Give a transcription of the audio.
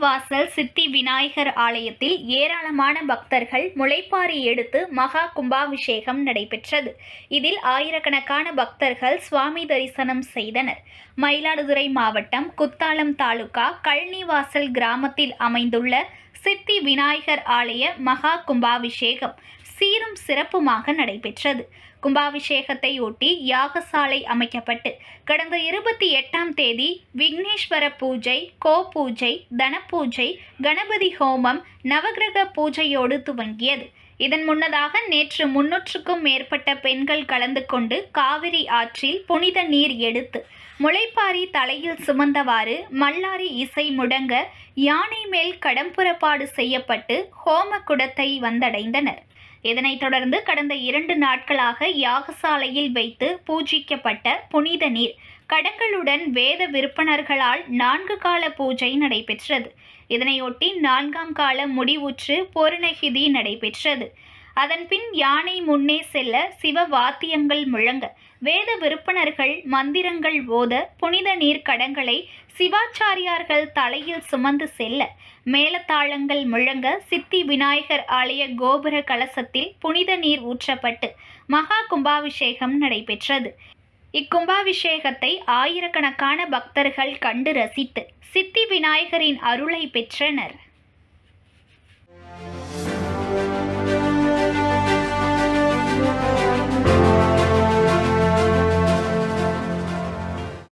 வாசல் சித்தி விநாயகர் ஆலயத்தில் ஏராளமான பக்தர்கள் முளைப்பாரி எடுத்து மகா கும்பாபிஷேகம் நடைபெற்றது. இதில் ஆயிரக்கணக்கான பக்தர்கள் சுவாமி தரிசனம் செய்தனர். மயிலாடுதுறை மாவட்டம் குத்தாலம் தாலுகா கழனிவாசல் கிராமத்தில் அமைந்துள்ள சித்தி விநாயகர் ஆலய மகா கும்பாபிஷேகம் சீரும் சிறப்புமாக நடைபெற்றது. கும்பாபிஷேகத்தை ஒட்டி யாகசாலை அமைக்கப்பட்டு கடந்த இருபத்தி எட்டாம் தேதி விக்னேஸ்வர பூஜை கோ பூஜை தனபூஜை கணபதி ஹோமம் நவகிரக பூஜையோடு துவங்கியது. இதன் முன்னதாக நேற்று முன்னூற்றுக்கும் மேற்பட்ட பெண்கள் கலந்து கொண்டு காவிரி ஆற்றில் புனித நீர் எடுத்து முளைப்பாரி தலையில் சுமந்தவாறு மல்லாரி இசை முடங்க யானை மேல் கடம்புறப்பாடு செய்யப்பட்டு ஹோம குடத்தை வந்தடைந்தனர். இதனைத் தொடர்ந்து கடந்த இரண்டு நாட்களாக யாகசாலையில் வைத்து பூஜிக்கப்பட்ட புனித நீர் கடங்களுடன் வேத விற்பனர்களால் நான்கு கால பூஜை நடைபெற்றது. இதனையொட்டி நான்காம் கால முடிவுற்று பூரணகிதி நடைபெற்றது. அதன்பின் யானை முன்னே செல்ல சிவ வாத்தியங்கள் முழங்க வேத விற்பனர்கள் மந்திரங்கள் ஓத புனித நீர் கடங்களை சிவாச்சாரியார்கள் தலையில் சுமந்து செல்ல மேலத்தாளங்கள் முழங்க சித்தி விநாயகர் ஆலய கோபுர கலசத்தில் புனித நீர் ஊற்றப்பட்டு மகா கும்பாபிஷேகம் நடைபெற்றது. இக்கும்பாபிஷேகத்தை ஆயிரக்கணக்கான பக்தர்கள் கண்டு ரசித்து சித்தி விநாயகரின் அருளை பெற்றனர்.